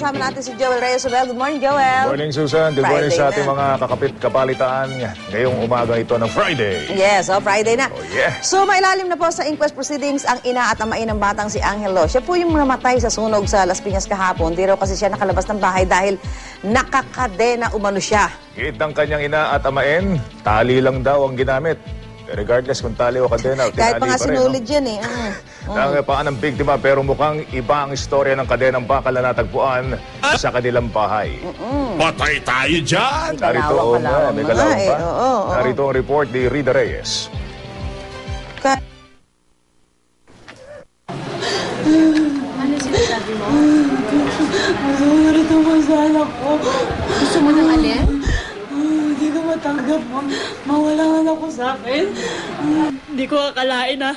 kasama natin si Joel Reyes. Well, good morning, Joel. Morning Susan, good morning Friday sa ating na. mga kakapit kapalitaan ngayong umaga ito ng Friday. Yes, oh, Friday na. Oh, yeah. So, mailalim na po sa inquest proceedings ang ina at amain ng batang si Angelo. Siya po yung namatay sa sunog sa Las Piñas kahapon. Di raw kasi siya nakalabas ng bahay dahil nakakadena umano siya. Hit ng kanyang ina at amain, tali lang daw ang ginamit. Regardless kung tali o kadena, Kahit pa tinali nga pa rin. sinulid no? yan eh. Mm. Ang paan ng biktima pero mukhang iba ang istorya ng kadenang bakal na natagpuan sa kanilang bahay. Patay tayo dyan! May Narito kalawang ang, kalawang uh, may mga kalawang eh. pa. Oo, oo. Narito ang report ni Rida Reyes. Ka- Narito mo sa anak ko. Gusto mo ng alin? Matanggap, ma'am. Mawala ang anak ko sa akin. Hindi ko akalain na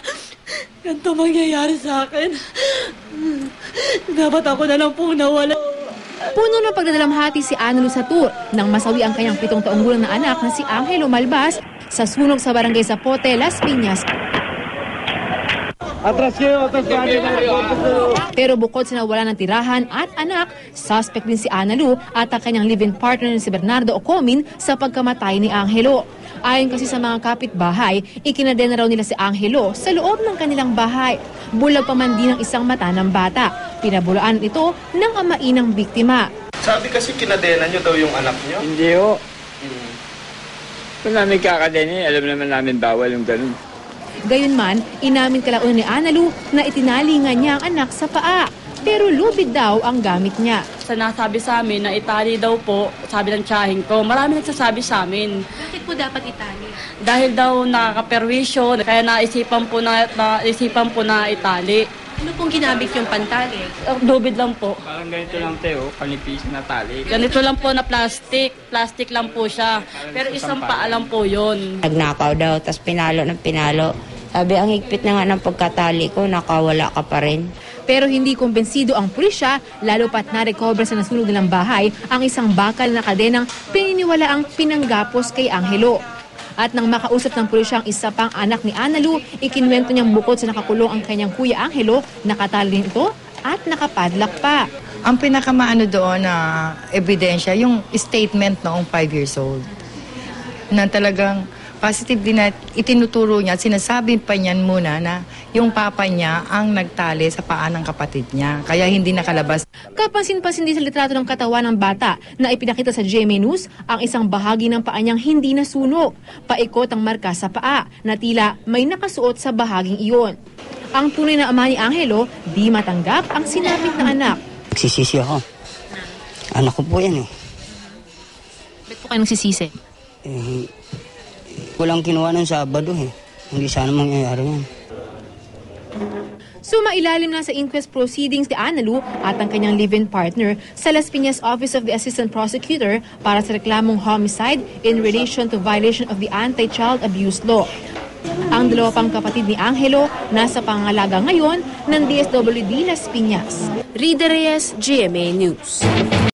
ganito mangyayari sa akin. Dapat ako na lang pong nawala. Puno ng pagdadalamhati si Analo sa tour nang masawi ang kanyang pitong taong gulang na anak na si Angelo Malbas sa sunog sa barangay Zapote, Las Piñas. Pero bukod sa nawala ng tirahan at anak, suspect din si Analu at ang kanyang live-in partner na si Bernardo Ocomin sa pagkamatay ni Angelo. Ayon kasi sa mga kapitbahay, ikinadena raw nila si Angelo sa loob ng kanilang bahay. Bulag pa man din ang isang mata ng bata. Pinabulaan ito ng amain ng biktima. Sabi kasi kinadena nyo daw yung anak nyo. Hindi ho. Kung namin kakadeni, alam naman namin bawal yung ganun. Gayunman, inamin kalauna ni Analu na itinali nga niya ang anak sa paa. Pero lubid daw ang gamit niya. Sa nasabi sa amin na itali daw po, sabi ng tsahin ko, marami nagsasabi sa amin. Bakit po dapat itali? Dahil daw nakakaperwisyo, kaya naisipan po na, naisipan po na itali. Ano pong ginamit yung pantali? Uh, Lubid lang po. Parang ganito lang Teo, kanipis na tali. Ganito lang po na plastic. Plastic lang po siya. Pero isang paa lang po yun. Nagnakaw daw, tapos pinalo ng pinalo. Sabi, ang higpit na nga ng pagkatali ko, nakawala ka pa rin. Pero hindi kumbensido ang pulisya, lalo pat na-recover sa nasunog nilang bahay ang isang bakal na kadenang pininiwala ang pinanggapos kay Angelo. At nang makausap ng pulisya ang isa pang anak ni Analu, ikinwento niyang bukod sa nakakulong ang kanyang kuya Angelo, nakatali ito at nakapadlock pa. Ang pinakamaano doon na ebidensya, yung statement noong 5 years old. Na talagang positive din na itinuturo niya at sinasabi pa niyan muna na yung papa niya ang nagtali sa paa ng kapatid niya. Kaya hindi nakalabas. Kapansin-pansin din sa litrato ng katawan ng bata na ipinakita sa GMA News ang isang bahagi ng paa niyang hindi nasunog. Paikot ang marka sa paa na tila may nakasuot sa bahaging iyon. Ang tunay na ama ni Angelo, di matanggap ang sinapit na anak. Nagsisisi ako. Anak ko po yan eh. Ba't po kayo nagsisisi? eh walang kinuha ng Sabado eh. Hindi sana mangyayari yan. Sumailalim na sa inquest proceedings ni Analu at ang kanyang live-in partner sa Las Piñas Office of the Assistant Prosecutor para sa reklamong homicide in relation to violation of the Anti-Child Abuse Law. Ang dalawa pang kapatid ni Angelo nasa pangalaga ngayon ng DSWD Las Piñas. Rida Reyes, GMA News.